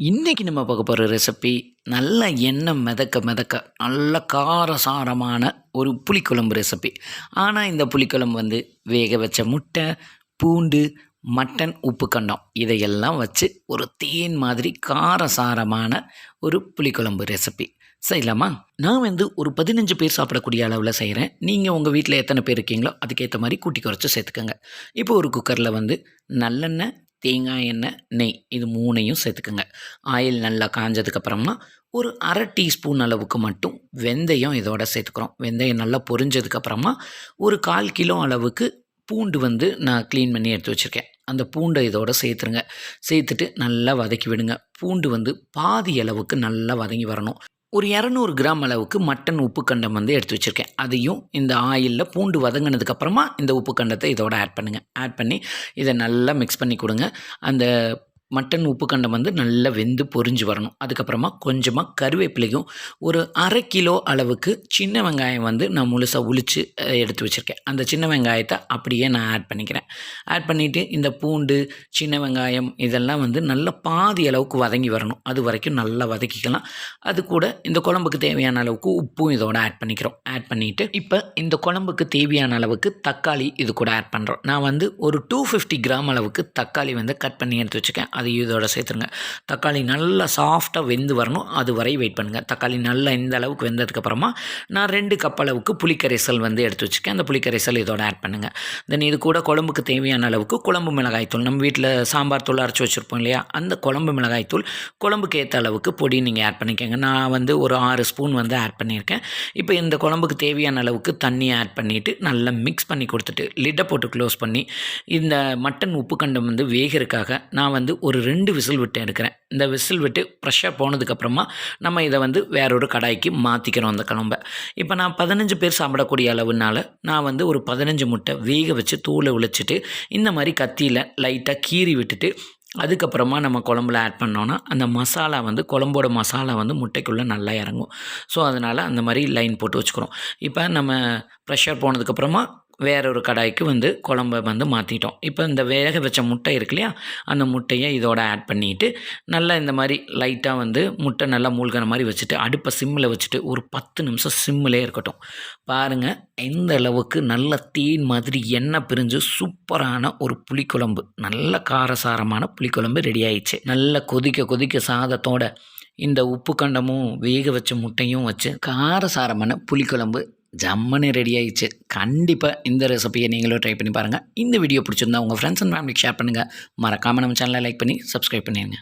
இன்றைக்கி நம்ம பார்க்க போகிற ரெசிபி நல்ல எண்ணெய் மிதக்க மிதக்க நல்ல காரசாரமான ஒரு புளிக்குழம்பு ரெசிபி ஆனால் இந்த புளிக்குழம்பு வந்து வேக வச்ச முட்டை பூண்டு மட்டன் உப்பு கண்டம் இதையெல்லாம் வச்சு ஒரு தேன் மாதிரி காரசாரமான ஒரு புளிக்குழம்பு ரெசிபி செய்யலாமா? நான் வந்து ஒரு பதினஞ்சு பேர் சாப்பிடக்கூடிய அளவில் செய்கிறேன் நீங்கள் உங்கள் வீட்டில் எத்தனை பேர் இருக்கீங்களோ அதுக்கேற்ற மாதிரி கூட்டி குறைச்சி சேர்த்துக்கோங்க. இப்போ ஒரு குக்கரில் வந்து நல்லெண்ணெய் தேங்காய் எண்ணெய் நெய் இது மூணையும் சேர்த்துக்குங்க. ஆயில் நல்லா காஞ்சதுக்கப்புறமா ஒரு அரை டீஸ்பூன் அளவுக்கு மட்டும் வெந்தயம் இதோட சேர்த்துக்கிறோம். வெந்தயம் நல்லா பொரிஞ்சதுக்கப்புறமா ஒரு கால் கிலோ அளவுக்கு பூண்டு வந்து நான் க்ளீன் பண்ணி எடுத்து வச்சுருக்கேன். அந்த பூண்டை இதோட சேர்த்துருங்க. சேர்த்துட்டு நல்லா வதக்கி விடுங்க. பூண்டு வந்து பாதி அளவுக்கு நல்லா வதங்கி வரணும். ஒரு இரநூறு கிராம் அளவுக்கு மட்டன் உப்பு கண்டம் வந்து எடுத்து வச்சுருக்கேன். அதையும் இந்த ஆயிலில் பூண்டு வதங்கினதுக்கப்புறமா இந்த உப்பு கண்டத்தை இதோட ஆட் பண்ணுங்கள் ஆட் பண்ணி இதை நல்லா மிக்ஸ் பண்ணி கொடுங்க. அந்த மட்டன் உப்பு கண்டம் வந்து நல்லா வெந்து பொரிஞ்சு வரணும். அதுக்கப்புறமா கொஞ்சமாக கருவேப்பிலையும் ஒரு அரை கிலோ அளவுக்கு சின்ன வெங்காயம் வந்து நான் முழுசாக உளிச்சு எடுத்து வச்சுருக்கேன். அந்த சின்ன வெங்காயத்தை அப்படியே நான் ஆட் பண்ணிக்கிறேன். ஆட் பண்ணிவிட்டு இந்த பூண்டு சின்ன வெங்காயம் இதெல்லாம் வந்து நல்லா பாதி அளவுக்கு வதங்கி வரணும். அது வரைக்கும் நல்லா வதக்கிக்கலாம். அது கூட இந்த குழம்புக்கு தேவையான அளவுக்கு உப்பும் இதோட ஆட் பண்ணிக்கிறோம். ஆட் பண்ணிவிட்டு இப்போ இந்த குழம்புக்கு தேவையான அளவுக்கு தக்காளி இது கூட ஆட் பண்ணுறோம் நான் வந்து ஒரு டூ ஃபிஃப்டி கிராம் அளவுக்கு தக்காளி வந்து கட் பண்ணி எடுத்து வச்சுக்கேன் அது இதோட சேர்த்துருங்க. தக்காளி நல்லா சாஃப்டாக வெந்து வரணும். அது வரை வெயிட் பண்ணுங்கள் தக்காளி நல்லா இந்த அளவுக்கு வெந்ததுக்கப்புறமா நான் ரெண்டு கப் அளவுக்கு புளிக்கரைசல் வந்து எடுத்து வச்சுக்கேன். அந்த புளிக்கரைசல் இதோட ஆட் பண்ணுங்கள் தென் இது கூட குழம்புக்கு தேவையான அளவுக்கு குழம்பு மிளகாய் தூள். நம்ம வீட்டில் சாம்பார் தூள் அரைச்சி வச்சுருப்போம் இல்லையா? அந்த குழம்பு மிளகாய் தூள் குழம்புக்கு ஏற்ற அளவுக்கு பொடி நீங்கள் ஆட் பண்ணிக்கோங்க. நான் வந்து ஒரு ஆறு ஸ்பூன் வந்து ஆட் பண்ணியிருக்கேன். இப்போ இந்த குழம்புக்கு தேவையான அளவுக்கு தண்ணி ஆட் பண்ணிவிட்டு நல்லா மிக்ஸ் பண்ணி கொடுத்துட்டு லிட்டை போட்டு க்ளோஸ் பண்ணி இந்த மட்டன் உப்பு கண்டம் வந்து வேகிறதுக்காக நான் வந்து ஒரு ரெண்டு விசில் விட்டு எடுக்கிறேன். இந்த விசில் விட்டு ப்ரெஷ்ஷாக போனதுக்கப்புறமா நம்ம இதை வந்து வேறொரு கடாய்க்கு மாற்றிக்கிறோம் அந்த குழம்ப. இப்போ நான் பதினஞ்சு பேர் சாப்பிடக்கூடிய அளவுனால நான் வந்து ஒரு பதினஞ்சு முட்டை வேக வச்சு தூளை உழைச்சிட்டு இந்த மாதிரி கத்தியில் லைட்டாக கீறி விட்டுட்டு அதுக்கப்புறமா நம்ம குழம்புல ஆட் பண்ணோன்னா அந்த மசாலா வந்து குழம்போட மசாலா வந்து முட்டைக்குள்ளே நல்லா இறங்கும். ஸோ அதனால் அந்த மாதிரி லைன் போட்டு வச்சுக்கிறோம். இப்போ நம்ம ப்ரெஷர் போனதுக்கப்புறமா வேற ஒரு கடாய்க்கு வந்து குழம்ப வந்து மாற்றிட்டோம் இப்போ இந்த வேக வச்ச முட்டை இருக்கு இல்லையா? அந்த முட்டையை இதோட ஆட் பண்ணிவிட்டு நல்லா இந்த மாதிரி லைட்டாக வந்து முட்டை நல்லா மூழ்கிற மாதிரி வச்சுட்டு அடுப்பை சிம்மில் வச்சுட்டு ஒரு பத்து நிமிஷம் சிம்மிலே இருக்கட்டும். பாருங்கள் எந்த அளவுக்கு நல்ல தேன் மாதிரி எண்ணெய் பிரிஞ்சு சூப்பரான ஒரு புளிக்குழம்பு. நல்ல காரசாரமான புளிக்குழம்பு ரெடி ஆயிடுச்சு. நல்லா கொதிக்க கொதிக்க சாதத்தோட இந்த உப்பு கண்டமும் வேக வச்ச முட்டையும் வச்சு காரசாரமான புளிக்குழம்பு ஜம்முன்னு ரெடி ஆயிடுச்சு. கண்டிப்பாக இந்த ரெசிபியை நீங்களும் ட்ரை பண்ணி பாருங்கள் இந்த வீடியோ பிடிச்சிருந்தா உங்கள் ஃப்ரெண்ட்ஸ் அண்ட் ஃபேமிலிக்கு ஷேர் பண்ணுங்கள் மறக்காமல் நம்ம சேனலை லைக் பண்ணி சப்ஸ்கிரைப் பண்ணிடுங்க